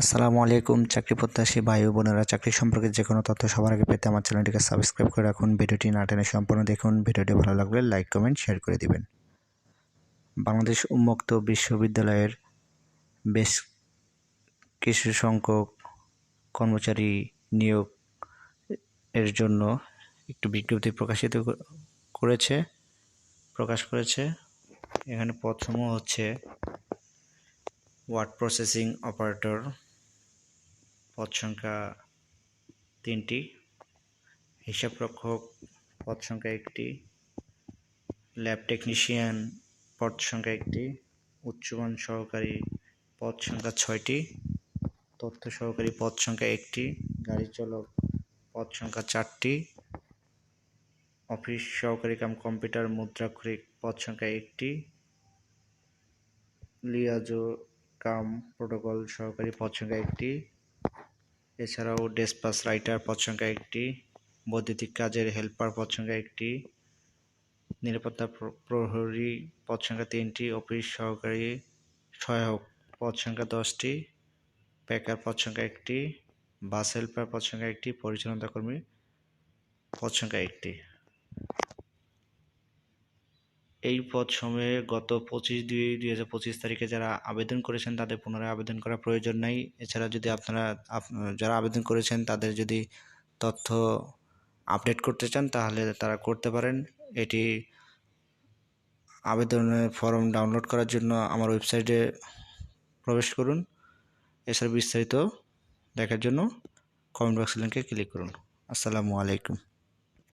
আসসালামু আলাইকুম, চাকরি প্রত্যাশী ভাই বোনেরা। চাকরি সম্পর্কে যে কোনো তথ্য সবার আগে পেতে আমার চ্যানেলটিকে সাবস্ক্রাইব করে রাখুন। ভিডিওটি না টেনে সম্পূর্ণ দেখুন। ভিডিওটি ভালো লাগলে লাইক কমেন্ট শেয়ার করে দিবেন। বাংলাদেশ উন্মুক্ত বিশ্ববিদ্যালয়ের বেশ কিছু সংখ্যক কর্মচারী নিয়োগ এর জন্য একটু বিজ্ঞপ্তি প্রকাশিত করেছে, প্রকাশ করেছে। এখানে প্রথমও হচ্ছে ওয়ার্ড প্রসেসিং অপারেটর পদ সংখ্যা তিনটি, হিসাবরক্ষক পদ সংখ্যা একটি, ল্যাব টেকনিশিয়ান পদ সংখ্যা একটি, উচ্চমান সহকারী পদ সংখ্যা ছয়টি, তথ্য সহকারী পদ সংখ্যা একটি, গাড়ি চালক পদ সংখ্যা চারটি, অফিস সহকারী কাম কম্পিউটার মুদ্রাক্ষরিক পদ সংখ্যা একটি, লিয়াজো কাম প্রোটোকল সহকারী পদ সংখ্যা একটি এছাড়াও ডেসপাস রাইটার পদ সংখ্যা একটি, বৈদ্যুতিক কাজের হেল্পার পদ সংখ্যা একটি, নিরাপত্তা প্রহরী পদ সংখ্যা তিনটি, অফিস সহকারী সহায়ক পদ সংখ্যা দশটি, প্যাকার পদ সংখ্যা একটি, বাস হেল্পার পদ সংখ্যা একটি পরিচালনা কর্মী পদ সংখ্যা একটি। এই পদ সময়ে গত পঁচিশ দুই দুই হাজার পঁচিশ তারিখে যারা আবেদন করেছেন তাদের পুনরায় আবেদন করার প্রয়োজন নেই। এছাড়া যদি আপনারা, আপ- যারা আবেদন করেছেন তাদের যদি তথ্য আপডেট করতে চান তাহলে তারা করতে পারেন। এটি আবেদনের ফর্ম ডাউনলোড করার জন্য আমার ওয়েবসাইটে প্রবেশ করুন। এছাড়া বিস্তারিত দেখার জন্য কমেন্ট বক্সের লিঙ্কে ক্লিক করুন। আসসালামু আলাইকুম।